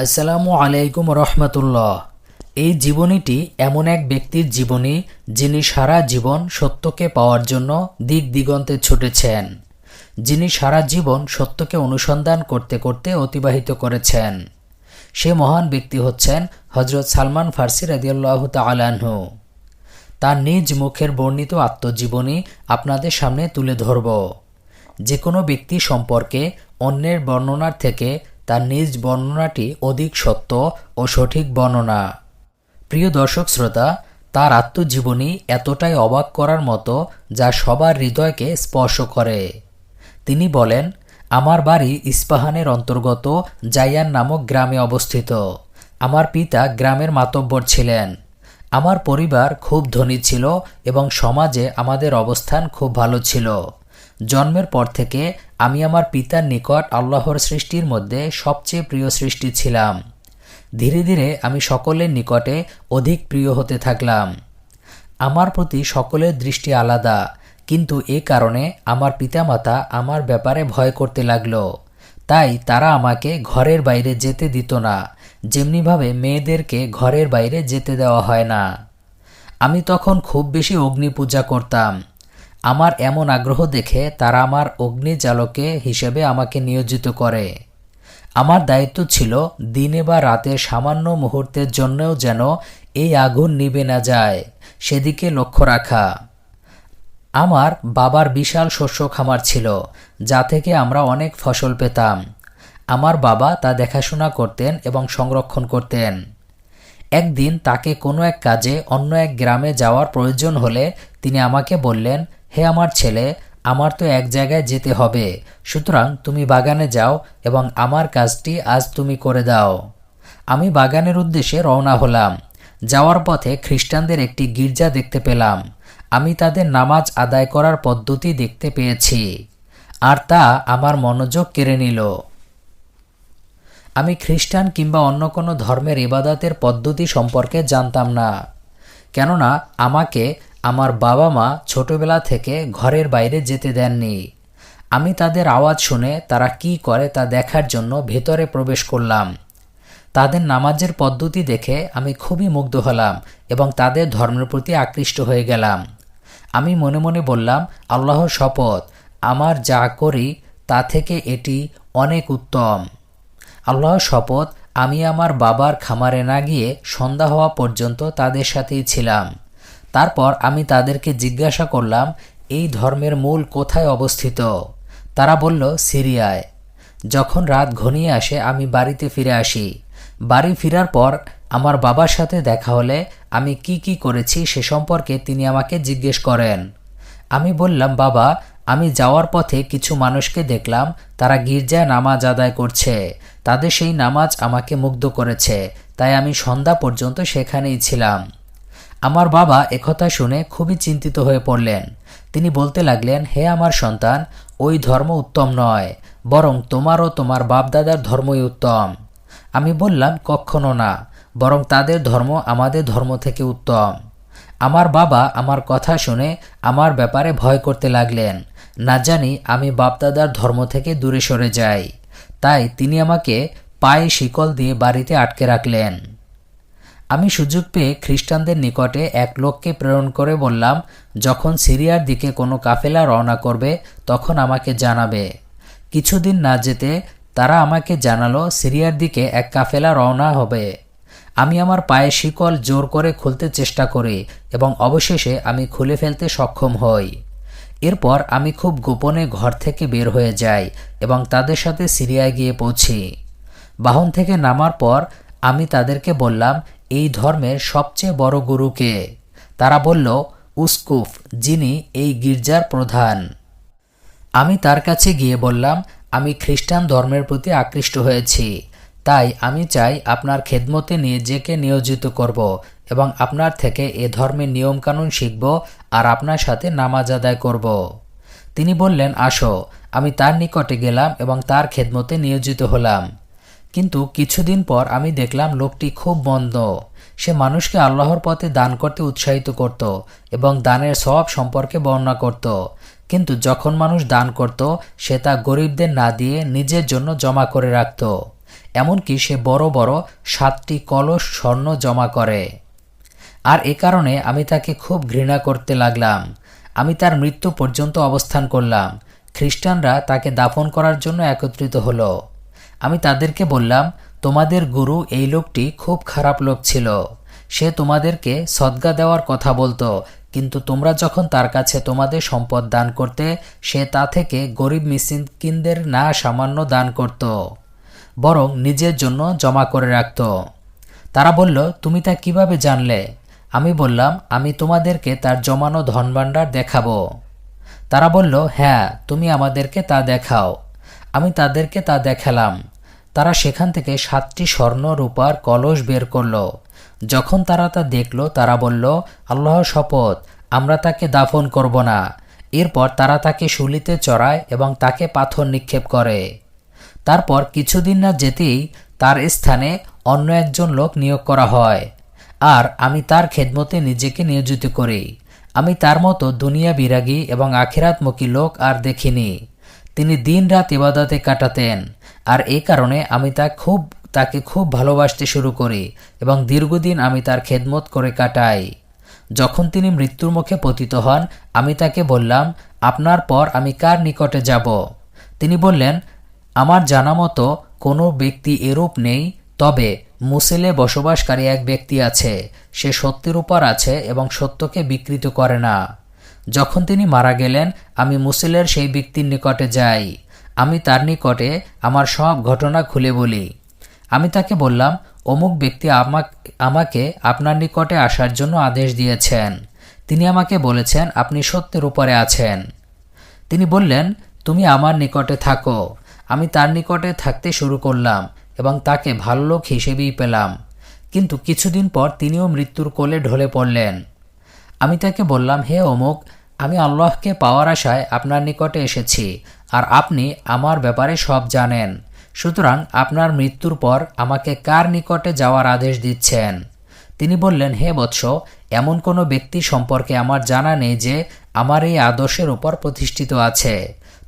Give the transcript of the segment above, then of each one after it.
আসসালামু আলাইকুম রহমতুল্লাহ। এই জীবনীটি এমন এক ব্যক্তির জীবনী যিনি সারা জীবন সত্যকে পাওয়ার জন্য দিক দিগন্তে ছুটেছেন। যিনি সারা জীবন সত্যকে অনুসন্ধান করতে করতে অতিবাহিত করেছেন। সে মহান ব্যক্তি হচ্ছেন হজরত সালমান ফার্সি রাদিয়াল্লাহু তালাহু তার নিজ মুখের বর্ণিত আত্মজীবনী আপনাদের সামনে তুলে ধরব। যে কোনো ব্যক্তি সম্পর্কে অন্যের বর্ণনার থেকে তার নিজ বর্ণনাটি অধিক সত্য ও সঠিক বর্ণনা। প্রিয় দর্শক শ্রোতা, তার আত্মজীবনী এতটাই অবাক করার মতো যা সবার হৃদয়কে স্পর্শ করে। তিনি বলেন, আমার বাড়ি ইস্পাহানের অন্তর্গত জাইয়ান নামক গ্রামে অবস্থিত। আমার পিতা গ্রামের মাতব্বর ছিলেন। আমার পরিবার খুব ধনী ছিল এবং সমাজে আমাদের অবস্থান খুব ভালো ছিল। জন্মের পর থেকে আমি আমার পিতার নিকট আল্লাহর সৃষ্টির মধ্যে সবচেয়ে প্রিয় সৃষ্টি ছিলাম। ধীরে ধীরে আমি সকলের নিকটে অধিক প্রিয় হতে থাকলাম। আমার প্রতি সকলের দৃষ্টি আলাদা, কিন্তু এ কারণে আমার পিতামাতা আমার ব্যাপারে ভয় করতে লাগল। তাই তারা আমাকে ঘরের বাইরে যেতে দিত না, যেমনিভাবে মেয়েদেরকে ঘরের বাইরে যেতে দেওয়া হয় না। আমি তখন খুব বেশি অগ্নি পূজা করতাম। আমার এমন আগ্রহ দেখে তারা আমার অগ্নিজালকে হিসেবে আমাকে নিয়োজিত করে। আমার দায়িত্ব ছিল দিনে বা রাতে সামান্য মুহূর্তের জন্যও যেন এই আগুন নিবে না যায়, সেদিকে লক্ষ্য রাখা। আমার বাবার বিশাল শস্য খামার ছিল, যা থেকে আমরা অনেক ফসল পেতাম। আমার বাবা তা দেখাশোনা করতেন এবং সংরক্ষণ করতেন। একদিন তাকে কোনো এক কাজে অন্য এক গ্রামে যাওয়ার প্রয়োজন হলে তিনি আমাকে বললেন, হে আমার ছেলে, আমার তো এক জায়গায় যেতে হবে। সুতরাং তুমি বাগানে যাও এবং আমার কাজটি আজ তুমি করে দাও। আমি বাগানের উদ্দেশ্যে রওনা হলাম। যাওয়ার পথে খ্রিস্টানদের একটি গির্জা দেখতে পেলাম। আমি তাদের নামাজ আদায় করার পদ্ধতি দেখতে পেয়েছি। আর তা আমার মনোযোগ কেড়ে নিল। আমি খ্রিস্টান কিংবা অন্য কোনো ধর্মের ইবাদতের পদ্ধতি সম্পর্কে জানতাম না। কেননা আমাকে আমার বাবা মা ছোটবেলা থেকে ঘরের বাইরে যেতে দেননি। আমি তাদের আওয়াজ শুনে তারা কি করে তা দেখার জন্য ভেতরে প্রবেশ করলাম। তাদের নামাজের পদ্ধতি দেখে আমি খুবই মুগ্ধ হলাম এবং তাদের ধর্মের প্রতি আকৃষ্ট হয়ে গেলাম। আমি মনে মনে বললাম আল্লাহর শপথ, আমার যা করি তা থেকে এটি অনেক উত্তম। আল্লাহর শপথ, আমি আমার বাবার খামারে না গিয়ে সন্ধ্যা হওয়া পর্যন্ত তাদের সাথেই ছিলাম। তারপর আমি তাদেরকে জিজ্ঞাসা করলাম, এই ধর্মের মূল কোথায় অবস্থিত? তারা বলল, সিরিয়ায়। যখন রাত ঘনিয়ে আসে, আমি বাড়িতে ফিরে আসি। বাড়ি ফেরার পর আমার বাবার সাথে দেখা হলে আমি কি কি করেছি সে সম্পর্কে তিনি আমাকে জিজ্ঞেস করেন। আমি বললাম, বাবা আমি যাওয়ার পথে কিছু মানুষকে দেখলাম, তারা গির্জায় নামাজ আদায় করছে। তাদের সেই নামাজ আমাকে মুগ্ধ করেছে, তাই আমি সন্ধ্যা পর্যন্ত সেখানেই ছিলাম। আমার বাবা একথা শুনে খুবই চিন্তিত হয়ে পড়লেন। তিনি বলতে লাগলেন, হে আমার সন্তান, ওই ধর্ম উত্তম নয়, বরং তোমার ও তোমার বাপদাদার ধর্মই উত্তম। আমি বললাম কখনো না, বরং তাদের ধর্ম আমাদের ধর্ম থেকে উত্তম। আমার বাবা আমার কথা শুনে আমার ব্যাপারে ভয় করতে লাগলেন। না জানি আমি বাপদাদার ধর্ম থেকে দূরে সরে যাই। তাই তিনি আমাকে পায়ে শিকল দিয়ে বাড়িতে আটকে রাখলেন। আমি সুযোগ পেয়ে খ্রিস্টানদের নিকটে এক লোককে প্রেরণ করে বললাম, যখন সিরিয়ার দিকে কোনো কাফেলা রওনা করবে, তখন আমাকে জানাবে। কিছুদিন না যেতে তারা আমাকে জানালো সিরিয়ার দিকে এক কাফেলা রওনা হবে। আমি আমার পায়ে শিকল জোর করে খুলতে চেষ্টা করি এবং অবশেষে আমি খুলে ফেলতে সক্ষম হই। এরপর আমি খুব গোপনে ঘর থেকে বের হয়ে যাই এবং তাদের সাথে সিরিয়ায় গিয়ে পৌঁছি। বাহন থেকে নামার পর আমি তাদেরকে বললাম, এই ধর্মের সবচেয়ে বড় গুরুকে তারা বলল, উস্কুফ, যিনি এই গির্জার প্রধান। আমি তার কাছে গিয়ে বললাম, আমি খ্রিস্টান ধর্মের প্রতি আকৃষ্ট হয়েছি। তাই আমি চাই আপনার খেদমতে নিজেকে নিয়োজিত করব এবং আপনার থেকে এ ধর্মের নিয়মকানুন শিখব আর আপনার সাথে নামাজ আদায় করব। তিনি বললেন, আসো, আমি তার নিকটে গেলাম এবং তার খেদমতে নিয়োজিত হলাম। কিন্তু কিছুদিন পর আমি দেখলাম লোকটি খুব মন্দ। সে মানুষকে আল্লাহর পথে দান করতে উৎসাহিত করত এবং দানের সব সম্পর্কে বর্ণনা করত। কিন্তু যখন মানুষ দান করত, সে তা গরিবদের না দিয়ে নিজের জন্য জমা করে রাখত। এমনকি সে বড় বড় সাতটি কলস স্বর্ণ জমা করে। আর এ কারণে আমি তাকে খুব ঘৃণা করতে লাগলাম। আমি তার মৃত্যু পর্যন্ত অবস্থান করলাম। খ্রিস্টানরা তাকে দাফন করার জন্য একত্রিত হলো। আমি তাদেরকে বললাম, তোমাদের গুরু এই লোকটি খুব খারাপ লোক ছিল। সে তোমাদেরকে সদ্গা দেওয়ার কথা বলতো, কিন্তু তোমরা যখন তার কাছে তোমাদের সম্পদ দান করতে, সে তা থেকে গরিব মিসকিনদের না সামান্য দান করত। বরং নিজের জন্য জমা করে রাখত। তারা বলল, তুমি তা কীভাবে জানলে? আমি বললাম, আমি তোমাদেরকে তার জমানো ধনভাণ্ডার দেখাবো। তারা বলল হ্যাঁ তুমি আমাদেরকে তা দেখাও। আমি তাদেরকে তা দেখালাম। তারা সেখান থেকে সাতটি স্বর্ণ, রূপার কলস বের করল। যখন তারা তা দেখল, তারা বলল, আল্লাহ শপথ, আমরা তাকে দাফন করব না। এরপর তারা তাকে শুলিতে চড়ায় এবং তাকে পাথর নিক্ষেপ করে। তারপর কিছুদিন না যেতেই তার স্থানে অন্য একজন লোক নিয়োগ করা হয়। আর আমি তার খেদমতে নিজেকে নিয়োজিত করি। আমি তার মতো দুনিয়া বিরাগী এবং আখিরাতমুখী লোক আর দেখিনি। তিনি দিন রাত ইবাদতে কাটাতেন। আর এই কারণে আমি তা খুব, তাকে খুব ভালোবাসতে শুরু করি এবং দীর্ঘদিন আমি তার খেদমত করে কাটাই। যখন তিনি মৃত্যুর মুখে পতিত হন, আমি তাকে বললাম, আপনার পর আমি কার নিকটে যাব? তিনি বললেন আমার জানা মতো কোনো ব্যক্তি এরূপ নেই, তবে মুসেলে বসবাসকারী এক ব্যক্তি আছে, সে সত্যের উপর আছে এবং সত্যকে বিকৃত করে না। যখন তিনি মারা গেলেন, আমি মুসেলের সেই ব্যক্তির নিকটে যাই। আমি তার নিকটে আমার সব ঘটনা খুলে বলি। আমি তাকে বললাম, অমুক ব্যক্তি আমাকে আপনার নিকটে আসার জন্য আদেশ দিয়েছেন। তিনি আমাকে বলেছেন, আপনি সত্যের উপরে আছেন। তিনি বললেন, তুমি আমার নিকটে থাকো। আমি তার নিকটে থাকতে শুরু করলাম এবং তাকে ভালো লোক হিসেবেই পেলাম। কিন্তু কিছুদিন পর তিনিও মৃত্যুর কোলে ঢলে পড়লেন। আমি তাকে বললাম, হে অমুক, আমি আল্লাহকে পাওয়ার আশায় আপনার নিকটে এসেছি আর আপনি আমার ব্যাপারে সব জানেন। সুতরাং আপনার মৃত্যুর পর আমাকে কার নিকটে যাওয়ার আদেশ দিচ্ছেন? তিনি বললেন, হে বৎস, এমন কোনো ব্যক্তি সম্পর্কে আমার জানা নেই যে আমার এই আদর্শের উপর প্রতিষ্ঠিত আছে।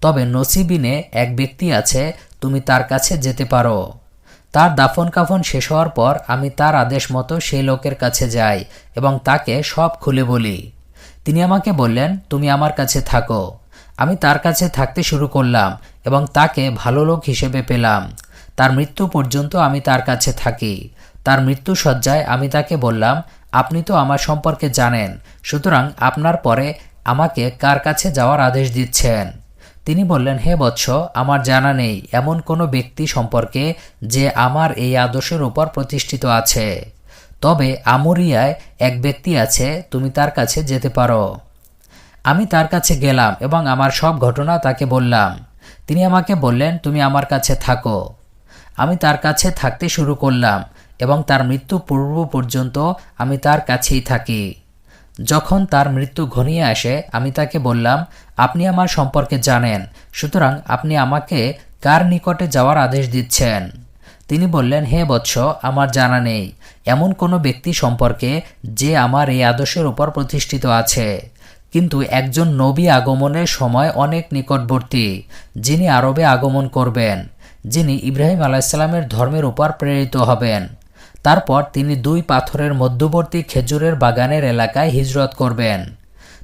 তবে নসিবিনে এক ব্যক্তি আছে, তুমি তার কাছে যেতে পারো। তার দাফন কাফন শেষ হওয়ার পর আমি তার আদেশ মতো সেই লোকের কাছে যাই এবং তাকে সব খুলে বলি। তিনি আমাকে বললেন, তুমি আমার কাছে থাকো। আমি তার কাছে থাকতে শুরু করলাম এবং তাকে ভালো লোক হিসেবে পেলাম। তার মৃত্যু পর্যন্ত আমি তার কাছে থাকি। তার মৃত্যু সজ্জায় আমি তাকে বললাম, আপনি তো আমার সম্পর্কে জানেন, সুতরাং আপনার পরে আমাকে কার কাছে যাওয়ার আদেশ দিচ্ছেন? তিনি বললেন, হে বৎস, আমার জানা নেই, এমন কোনো ব্যক্তি সম্পর্কে যে আমার এই আদর্শের উপর প্রতিষ্ঠিত আছে। তবে আমরিয়ায় এক ব্যক্তি আছে, তুমি তার কাছে যেতে পারো। আমি তার কাছে গেলাম এবং আমার সব ঘটনা তাকে বললাম। তিনি আমাকে বললেন, তুমি আমার কাছে থাকো। আমি তার কাছে থাকতে শুরু করলাম এবং তার মৃত্যু পূর্ব পর্যন্ত আমি তার কাছেই থাকি। যখন তার মৃত্যু ঘনিয়ে আসে, আমি তাকে বললাম, আপনি আমার সম্পর্কে জানেন, সুতরাং আপনি আমাকে কার নিকটে যাওয়ার আদেশ দিচ্ছেন? তিনি বললেন, হে বৎস, আমার জানা নেই। এমন কোনো ব্যক্তি সম্পর্কে যে আমার এই আদর্শের উপর প্রতিষ্ঠিত আছে। কিন্তু একজন নবী আগমনের সময় অনেক নিকটবর্তী, যিনি আরবে আগমন করবেন, যিনি ইব্রাহিম আলাইসাল্লামের ধর্মের উপর প্রেরিত হবেন। তারপর তিনি দুই পাথরের মধ্যবর্তী খেজুরের বাগানের এলাকায় হিজরত করবেন।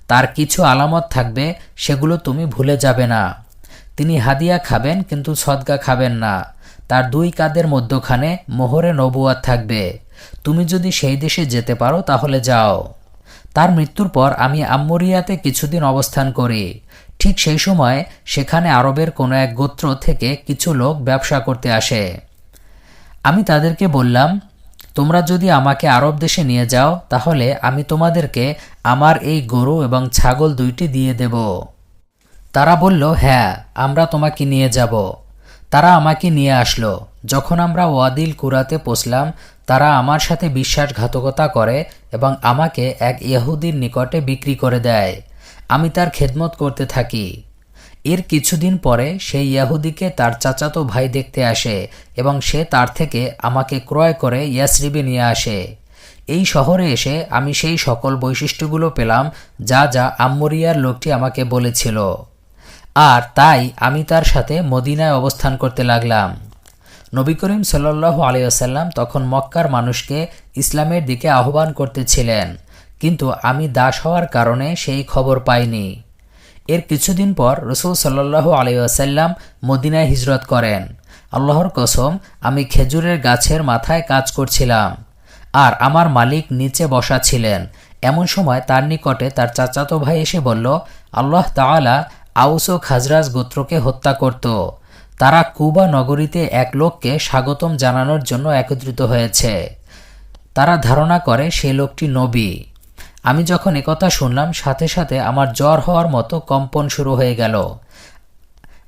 তার কিছু আলামত থাকবে, সেগুলো তুমি ভুলে যাবে না। তিনি হাদিয়া খাবেন, কিন্তু সদগা খাবেন না। তার দুই কাদের মধ্যখানে মোহরে নবুয়াত থাকবে। তুমি যদি সেই দেশে যেতে পারো, তাহলে যাও। তার মৃত্যুর পর আমি আম্মরিয়াতে কিছুদিন অবস্থান করি। ঠিক সেই সময় সেখানে আরবের কোনো এক গোত্র থেকে কিছু লোক ব্যবসা করতে আসে। আমি তাদেরকে বললাম তোমরা যদি আমাকে আরব দেশে নিয়ে যাও, তাহলে আমি তোমাদেরকে আমার এই গরু এবং ছাগল দুইটি দিয়ে দেব। তারা বলল হ্যাঁ আমরা তোমাকে নিয়ে যাব। তারা আমাকে নিয়ে আসলো। যখন আমরা ওয়াদিল কুরাতে পৌঁছলাম, তারা আমার সাথে বিশ্বাসঘাতকতা করে এবং আমাকে এক ইহুদির নিকটে বিক্রি করে দেয়। আমি তার খেদমত করতে থাকি। এর কিছুদিন পরে সেই ইয়াহুদিকে তার চাচাতো ভাই দেখতে আসে এবং সে তার থেকে আমাকে ক্রয় করে ইয়াসরিবে নিয়ে আসে। এই শহরে এসে আমি সেই সকল বৈশিষ্ট্যগুলো পেলাম যা যা আম্মরিয়ার লোকটি আমাকে বলেছিল। আর তাই আমি তার সাথে মদিনায় অবস্থান করতে লাগলাম। নবী করিম সাল্লাহ আলিয়াল্লাম তখন মক্কার মানুষকে ইসলামের দিকে আহ্বান করতেছিলেন, কিন্তু আমি দাস হওয়ার কারণে সেই খবর পাইনি। এর কিছুদিন পর রসুল সাল্লাহ আলিয়াল্লাম মদিনায় হিজরত করেন। আল্লাহর কসম, আমি খেজুরের গাছের মাথায় কাজ করছিলাম। আর আমার মালিক নিচে বসা ছিলেন। এমন সময় তার নিকটে তার চাচাতো ভাই এসে বলল, আল্লাহ তাআলা আউস ও খাজরাজ গোত্রকে হত্যা করত। তারা কুবা নগরীতে এক লোককে স্বাগতম জানানোর জন্য একত্রিত হয়েছে। তারা ধারণা করে সেই লোকটি নবী। আমি যখন একথা শুনলাম, সাথে সাথে আমার জ্বর হওয়ার মতো কম্পন শুরু হয়ে গেল।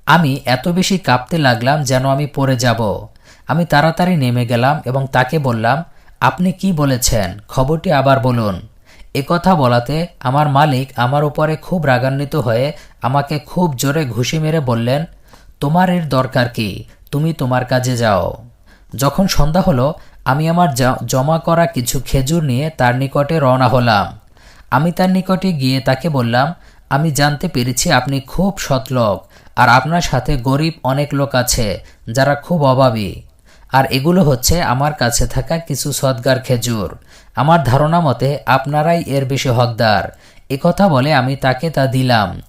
আমি এত বেশি কাঁপতে লাগলাম যেন আমি পড়ে যাব। আমি তাড়াতাড়ি নেমে গেলাম এবং তাকে বললাম, আপনি কি বলেছেন? খবরটি আবার বলুন। একথা বলাতে আমার মালিক আমার উপরে খুব রাগান্বিত হয়ে আমাকে খুব জোরে ঘুষি মেরে বললেন, তোমার এর দরকার কি? তুমি তোমার কাজে যাও। যখন সন্ধ্যা হলো, আমি আমার জমা করা কিছু খেজুর নিয়ে তার নিকটে রওনা হলাম। আমি তার নিকটে গিয়ে তাকে বললাম, আমি জানতে পেরেছি আপনি খুব সৎলোক আর আপনার সাথে গরিব অনেক লোক আছে, যারা খুব অভাবী। আর এগুলো হচ্ছে আমার কাছে থাকা কিছু সদগার খেজুর। আমার ধারণা মতে আপনারাই এর বেশি হকদার। একথা বলে আমি তাকে তা দিলাম।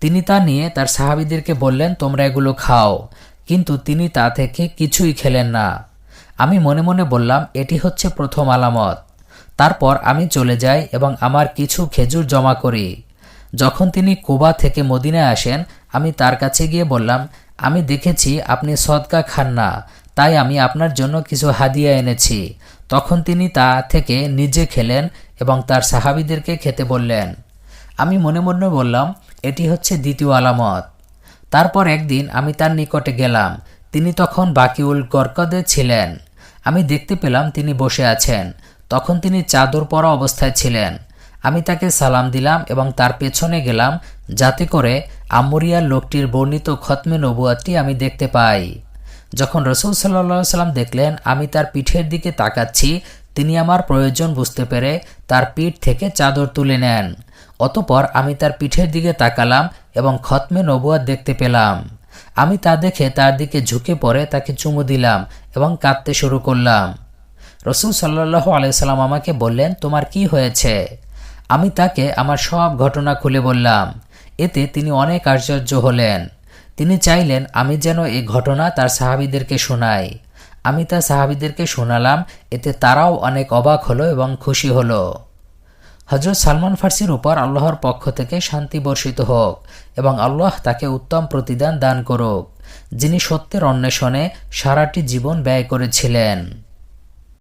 তিনি তা নিয়ে তার সাহাবিদেরকে বললেন, তোমরা এগুলো খাও। কিন্তু তিনি তা থেকে কিছুই খেলেন না। আমি মনে মনে বললাম, এটি হচ্ছে প্রথম আলামত। তারপর আমি চলে যাই এবং আমার কিছু খেজুর জমা করি। যখন তিনি কুবা থেকে মদিনায় আসেন, আমি তার কাছে গিয়ে বললাম, আমি দেখেছি আপনি সদকা খান না, তাই আমি আপনার জন্য কিছু হাদিয়া এনেছি। তখন তিনি তা থেকে নিজে খেলেন এবং তার সাহাবিদেরকে খেতে বললেন। আমি মনে মনে বললাম, এটি হচ্ছে দ্বিতীয় আলামত। তারপর একদিন আমি তার নিকটে গেলাম। তিনি তখন বাকিউল গরকদে ছিলেন। আমি দেখতে পেলাম তিনি বসে আছেন। তখন তিনি চাদর পরা অবস্থায় ছিলেন। আমি তাকে সালাম দিলাম এবং তার পেছনে গেলাম যাতে করে আমরিয়ার লোকটির বর্ণিত খতমে নবুয়াটি আমি দেখতে পাই। যখন রসুল সাল্লা সাল্লাম দেখলেন আমি তার পিঠের দিকে তাকাচ্ছি, তিনি আমার প্রয়োজন বুঝতে পেরে তার পিঠ থেকে চাদর তুলে নেন। অতপর আমি তার পিঠের দিকে তাকালাম এবং খতমে নবুয়াত দেখতে পেলাম। আমি তা দেখে তার দিকে ঝুঁকে পড়ে তাকে চুমু দিলাম এবং কাঁদতে শুরু করলাম। রসুল সাল্লাহ আলাইসাল্লাম আমাকে বললেন, তোমার কি হয়েছে? আমি তাকে আমার সব ঘটনা খুলে বললাম। এতে তিনি অনেক আশ্চর্য হলেন। তিনি চাইলেন, আমি যেন এই ঘটনা তার সাহাবিদেরকে শোনাই। আমি তার সাহাবিদেরকে শোনালাম, এতে তারাও অনেক অবাক হলো এবং খুশি হলো। হজরত সালমান ফার্সির উপর আল্লাহর পক্ষ থেকে শান্তি বর্ষিত হোক এবং আল্লাহ তাকে উত্তম প্রতিদান দান করুক, যিনি সত্যের অন্বেষণে সারাটি জীবন ব্যয় করেছিলেন।